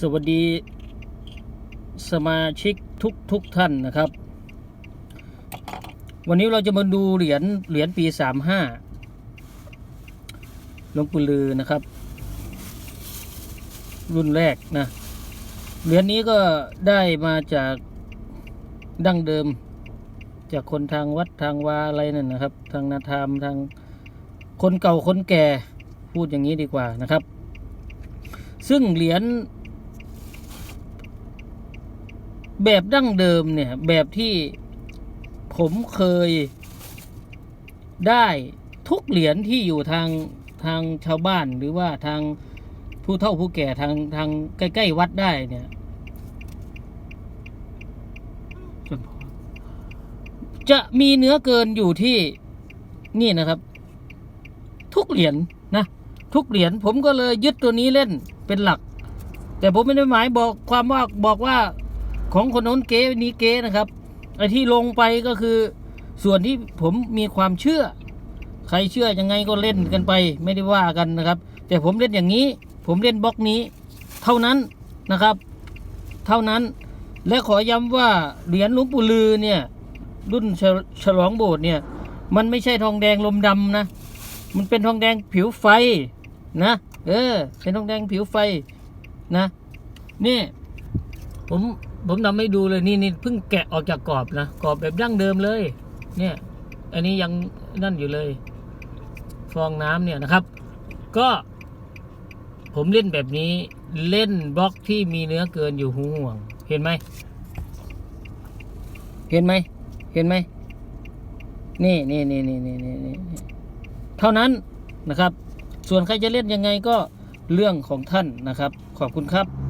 สวัสดีสมาชิกทุกทุกท่านนะครับ วันนี้เราจะมาดูเหรียญเหรียญปีสามห้าหลวงปู่ลือนะครับ รุ่นแรกนะเหรียญนี้ก็ได้มาจากดั้งเดิม จากคนทางวัดทางวาอะไรนั่นนะครับ ทางนาธรรมทางคนเก่าคนแก่พูดอย่างนี้ดีกว่านะครับ ซึ่งเหรียญ แบบดั้งเดิมเนี่ย แบบที่ผมเคยได้ทุกเหรียญที่อยู่ทางทางชาวบ้านหรือว่าทางผู้เฒ่าผู้แก่ทางทางใกล้ๆวัดได้เนี่ยจะมีเนื้อเกินอยู่ที่นี่นะครับ ทุกเหรียญนะทุกเหรียญผมก็เลยยึดตัวนี้เล่นเป็นหลัก แต่ผมไม่ได้หมายบอกความว่าบอกว่า ของคนโน้นเก๊นี้เก๊นะครับไอ้ที่ลงไปก็คือส่วนที่ผมมีความเชื่อ ใครเชื่อยังไงก็เล่นกันไป ไม่ได้ว่ากันนะครับ แต่ผมเล่นอย่างนี้ ผมเล่นบล็อกนี้ เท่านั้นนะครับ เท่านั้นและขอย้ำว่าเหรียญหลวงปู่ลือเนี่ยรุ่นฉลฉลองโบสถ์เนี่ย มันไม่ใช่ทองแดงลมดำนะ มันเป็นทองแดงผิวไฟนะ เออ เป็นทองแดงผิวไฟนะ นี่ ผม ผมทำให้ดูเลยนี่นี่เพิ่งแกะออกจากกรอบนะกรอบแบบดั้งเดิมเลย เนี่ย อันนี้ยังนั่นอยู่เลย ฟองน้ำเนี่ยนะครับ ก็ผมเล่นแบบนี้เล่นบล็อกที่มีเนื้อเกินอยู่หูห่วง เห็นไหม เห็นไหม เห็นไหม นี่นี่นี่นี่นี่นี่นี่เท่านั้นนะครับ ส่วนใครจะเล่นยังไงก็เรื่องของท่านนะครับ ขอบคุณครับ